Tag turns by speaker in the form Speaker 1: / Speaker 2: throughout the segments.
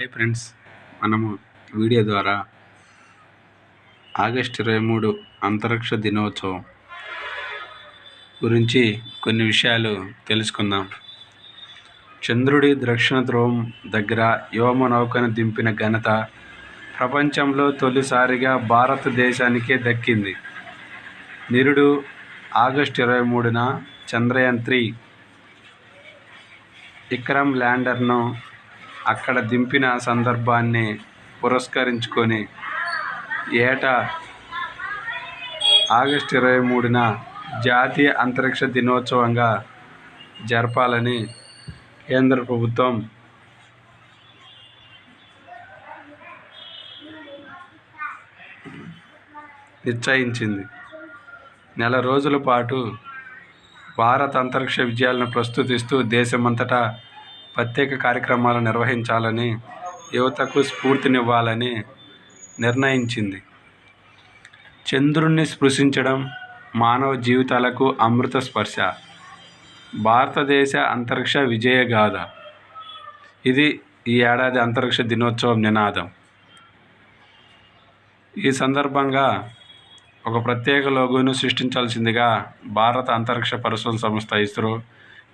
Speaker 1: Hi friends మనము video ద్వారా August ఇరవై మూడు అంతరిక్ష దినోత్సవం గురించి కొన్ని విషయాలు తెలుసుకుందాం. చంద్రుడి దక్షిణ ధ్రువం దగ్గర యోమ నౌకను దింపిన ఘనత ప్రపంచంలో తొలిసారిగా భారతదేశానికే దక్కింది. నిరుడు ఆగస్ట్ ఇరవై మూడున చంద్రయాన్ త్రీ విక్రమ్ ల్యాండర్ను అక్కడ దింపిన సందర్భాన్ని పురస్కరించుకొని ఏటా ఆగస్టు ఇరవై మూడున జాతీయ అంతరిక్ష దినోత్సవంగా జరపాలని కేంద్ర ప్రభుత్వం నిశ్చయించింది. నెల రోజుల పాటు భారత అంతరిక్ష విజయాలను ప్రస్తుతిస్తూ దేశమంతటా ప్రత్యేక కార్యక్రమాలు నిర్వహించాలని యువతకు స్ఫూర్తినివ్వాలని నిర్ణయించింది. చంద్రుణ్ణి స్పృశించడం మానవ జీవితాలకు అమృత స్పర్శ. భారతదేశ అంతరిక్ష విజయగాథ. ఇది ఈ ఏడాది అంతరిక్ష దినోత్సవం నినాదం. ఈ సందర్భంగా ఒక ప్రత్యేక లోగోను సృష్టించాల్సిందిగా భారత అంతరిక్ష పరిశోధన సంస్థ ఇస్రో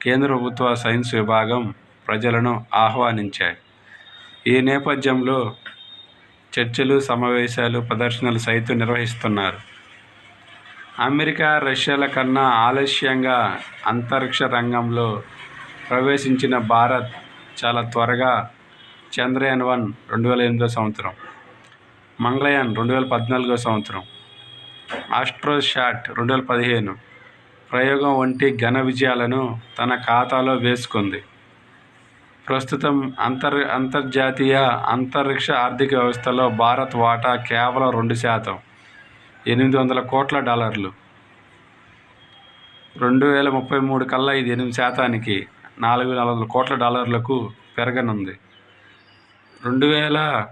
Speaker 1: కేంద్ర ప్రభుత్వ సైన్స్ విభాగం ప్రజలను ఆహ్వానించాయి. ఈ నేపథ్యంలో చర్చలు సమావేశాలు ప్రదర్శనలు సైతం నిర్వహిస్తున్నారు. అమెరికా రష్యాల కన్నా ఆలస్యంగా అంతరిక్ష రంగంలో ప్రవేశించిన భారత్ చాలా త్వరగా చంద్రయాన్ వన్ రెండు వేల ఎనిమిదో సంవత్సరం మంగళయాన్ రెండు వేల పద్నాలుగో సంవత్సరం ఆస్ట్రోషాట్ రెండు వేల పదిహేను ప్రయోగం వంటి ఘన విజయాలను తన ఖాతాలో వేసుకుంది. ప్రస్తుతం అంతర్ అంతర్జాతీయ అంతరిక్ష ఆర్థిక వ్యవస్థలో భారత్ వాటా కేవలం రెండు శాతం ఎనిమిది వందల కోట్ల డాలర్లు. రెండు వేల ముప్పై మూడు కల్లా ఇది ఎనిమిది శాతానికి నాలుగు నాలుగు వందల కోట్ల డాలర్లకు పెరగనుంది. రెండు వేల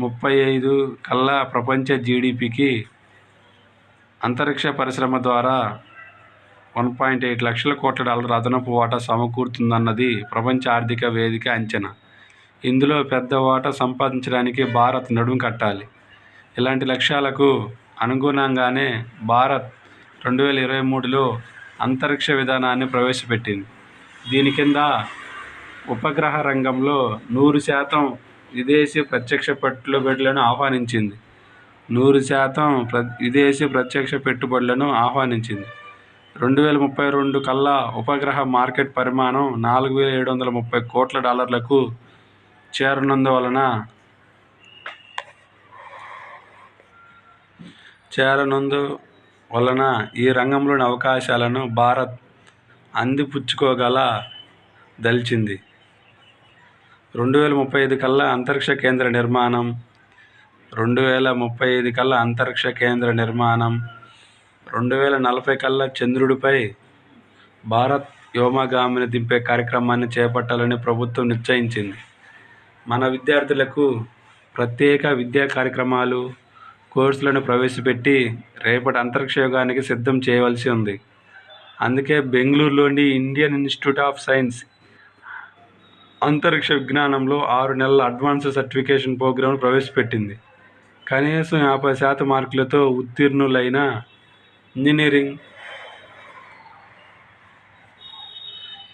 Speaker 1: ముప్పై ఐదు కల్లా ప్రపంచ జీడిపికి అంతరిక్ష పరిశ్రమ ద్వారా వన్ పాయింట్ ఎయిట్ లక్షల కోట్ల డాలర్ అదనపు వాటా సమకూరుతుందన్నది ప్రపంచ ఆర్థిక వేదిక అంచనా. ఇందులో పెద్ద వాటా సంపాదించడానికి భారత్ నడుం కట్టాలి. ఇలాంటి లక్ష్యాలకు అనుగుణంగానే భారత్ రెండు వేల ఇరవై మూడులో అంతరిక్ష విధానాన్ని ప్రవేశపెట్టింది. దీని కింద ఉపగ్రహ రంగంలో నూరు శాతం విదేశీ ప్రత్యక్ష పెట్టుబడులను ఆహ్వానించింది. నూరు శాతం ప్ర విదేశీ ప్రత్యక్ష పెట్టుబడులను ఆహ్వానించింది. రెండు వేల ముప్పై రెండు కల్లా ఉపగ్రహ మార్కెట్ పరిమాణం నాలుగు వేల ఏడు వందల ముప్పై కోట్ల డాలర్లకు చేరనందువలన చేరనందు వలన ఈ రంగంలోని అవకాశాలను భారత్ అందిపుచ్చుకోగల దలిచింది. రెండు వేల ముప్పై ఐదు కల్లా అంతరిక్ష కేంద్ర నిర్మాణం రెండు వేల ముప్పై ఐదు కల్లా అంతరిక్ష కేంద్ర నిర్మాణం రెండు వేల నలభై కల్లా చంద్రుడిపై భారత్ వ్యోమగామిని దింపే కార్యక్రమాన్ని చేపట్టాలని ప్రభుత్వం నిశ్చయించింది. మన విద్యార్థులకు ప్రత్యేక విద్యా కార్యక్రమాలు కోర్సులను ప్రవేశపెట్టి రేపటి అంతరిక్ష యోగానికి సిద్ధం చేయవలసి ఉంది. అందుకే బెంగళూరులోని ఇండియన్ ఇన్స్టిట్యూట్ ఆఫ్ సైన్స్ అంతరిక్ష విజ్ఞానంలో ఆరు నెలల అడ్వాన్స్ సర్టిఫికేషన్ ప్రోగ్రాంను ప్రవేశపెట్టింది. కనీసం యాభై శాతం మార్కులతో ఉత్తీర్ణులైన ఇంజనీరింగ్.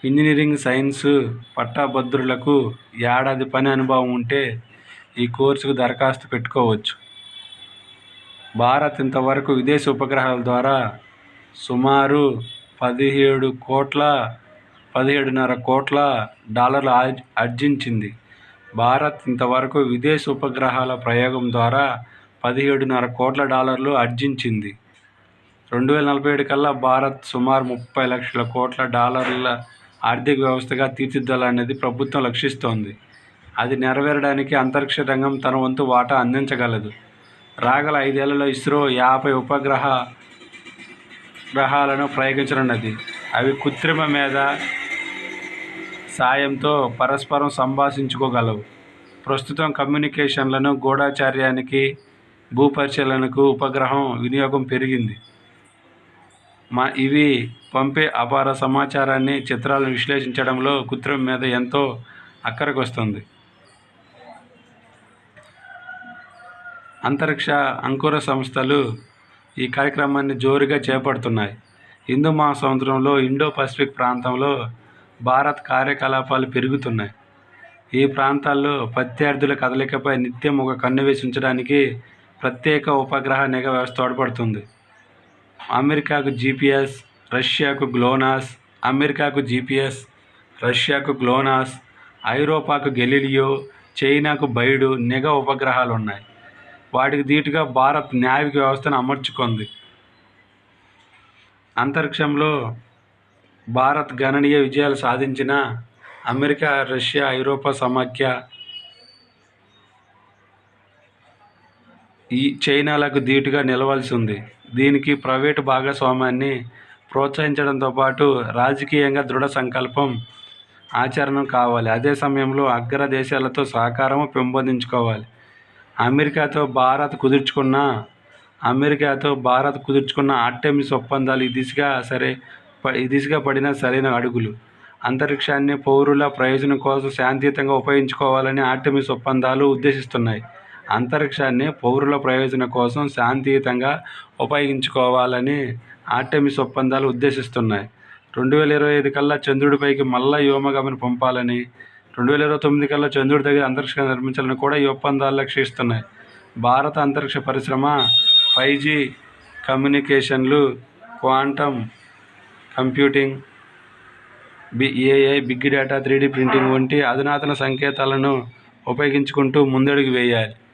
Speaker 1: ఇంజనీరింగ్ సైన్స్ పట్టాభద్రులకు ఏడాది పని అనుభవం ఉంటే ఈ కోర్సుకు దరఖాస్తు పెట్టుకోవచ్చు. భారత్ ఇంతవరకు విదేశీ ఉపగ్రహాల ద్వారా సుమారు పదిహేడు కోట్ల పదిహేడున్నర కోట్ల డాలర్లు ఆర్జించింది. భారత్ ఇంతవరకు విదేశీ ఉపగ్రహాల ప్రయోగం ద్వారా పదిహేడున్నర కోట్ల డాలర్లు ఆర్జించింది. రెండు వేల నలభై ఏడు కల్లా భారత్ సుమారు ముప్పై లక్షల కోట్ల డాలర్ల ఆర్థిక వ్యవస్థగా తీర్చిదిద్దాలనేది ప్రభుత్వం లక్షిస్తోంది అది నెరవేరడానికి అంతరిక్ష రంగం తన వంతు వాటా అందించగలదు. రాగల ఐదేళ్ళలో ఇస్రో యాభై ఉపగ్రహ గ్రహాలను ప్రయోగించనున్నది. అవి కృత్రిమ మీద సాయంతో పరస్పరం సంభాషించుకోగలవు. ప్రస్తుతం కమ్యూనికేషన్లను గూఢాచార్యానికి భూపరిశీలనకు ఉపగ్రహం వినియోగం పెరిగింది. మా ఇవి పంపే అపార సమాచారాన్ని చిత్రాలను విశ్లేషించడంలో కృత్రిమ మీద ఎంతో అక్కరకు వస్తుంది అంతరిక్ష అంకుర సంస్థలు ఈ కార్యక్రమాన్ని జోరుగా చేపడుతున్నాయి. హిందూ మహాసముద్రంలో ఇండో పసిఫిక్ ప్రాంతంలో భారత్ కార్యకలాపాలు పెరుగుతున్నాయి. ఈ ప్రాంతాల్లో ప్రత్యర్థుల కదలికపై నిత్యం ఒక కన్ను ప్రత్యేక ఉపగ్రహ నిఘా వ్యవస్థ తోడ్పడుతుంది. అమెరికాకు జీపీఎస్ రష్యాకు గ్లోనాస్ అమెరికాకు జీపీఎస్ రష్యాకు గ్లోనాస్ ఐరోపాకు గెలీలియో చైనాకు బైడు నిఘా ఉపగ్రహాలు ఉన్నాయి వాటికి ధీటుగా భారత్ న్యావిక వ్యవస్థను అమర్చుకుంది. అంతరిక్షంలో భారత్ గణనీయ విజయాలు సాధించిన అమెరికా రష్యా ఐరోపా సమాఖ్య ఈ చైనాలకు ధీటుగా నిలవాల్సి ఉంది. దీనికి ప్రైవేటు భాగస్వామ్యాన్ని ప్రోత్సహించడంతో పాటు రాజకీయంగా దృఢ సంకల్పం ఆచరణ కావాలి. అదే సమయంలో అగ్ర దేశాలతో సహకారము పెంపొందించుకోవాలి. అమెరికాతో భారత్ కుదుర్చుకున్న అమెరికాతో భారత్ కుదుర్చుకున్న ఆర్టెమిస్ ఒప్పందాలు ఈ దిశగా సరే ప- ఈ దిశగా పడిన సరైన అడుగులు. అంతరిక్షాన్ని పౌరుల ప్రయోజనం కోసం శాంతియుతంగా ఉపయోగించుకోవాలని ఆర్టెమిస్ ఒప్పందాలు ఉద్దేశిస్తున్నాయి. అంతరిక్షాన్ని పౌరుల ప్రయోజనం కోసం శాంతియుతంగా ఉపయోగించుకోవాలని ఆర్టెమిస్ ఒప్పందాలు ఉద్దేశిస్తున్నాయి. రెండు వేల ఇరవై ఐదు కల్లా చంద్రుడిపైకి మళ్ళా వ్యోమగామిని పంపాలని రెండు వేల ఇరవై తొమ్మిది కల్లా చంద్రుడి దగ్గర అంతరిక్ష నిర్మించాలని కూడా ఈ ఒప్పందాలు లక్ష్యిస్తున్నాయి భారత అంతరిక్ష పరిశ్రమ five G కమ్యూనికేషన్లు quantum computing B AI big data three printing వంటి అధునాతన సంకేతాలను ఉపయోగించుకుంటూ ముందడుగు వేయాలి.